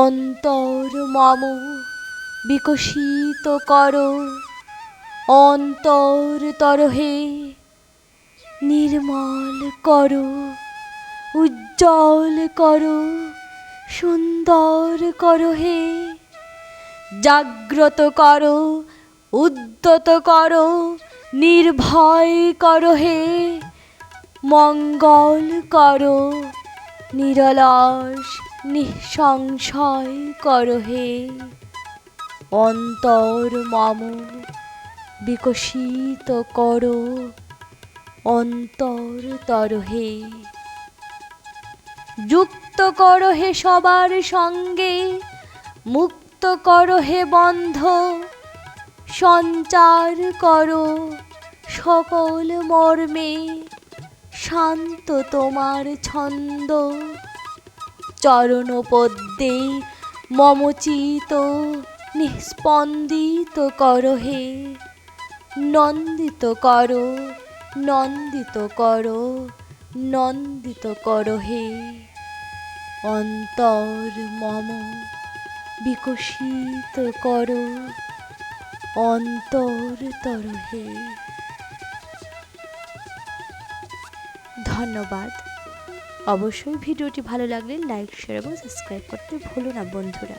অন্তর মম বিকশিত কর, অন্তর তরহে নির্মল করো, উজ্জ্বল কর, সুন্দর করো হে। জাগ্রত কর, উদ্যত কর, নির্ভয় করো হে। মঙ্গল কর, নিরলস নিঃসংশয় করো হে। অন্তর মম বিকশিত করো। অন্তর তরহে যুক্ত করো হে সবার সঙ্গে। মুক্ত করো হে বন্ধ। সঞ্চার করো সকল মর্মে। শান্ত তোমার ছন্দ। চরণ পদ্মে মমচিত নিস্পন্দিত করো হে। নন্দিত করো, নন্দিত কর, নন্দিত করো হে। অন্তর মম বিকশিত কর, অন্তর তরহে ধন্যবাদ। অবশ্যই ভিডিওটি ভালো লাগলে লাইক শেয়ার এবং সাবস্ক্রাইব করতে ভুলো না বন্ধুরা।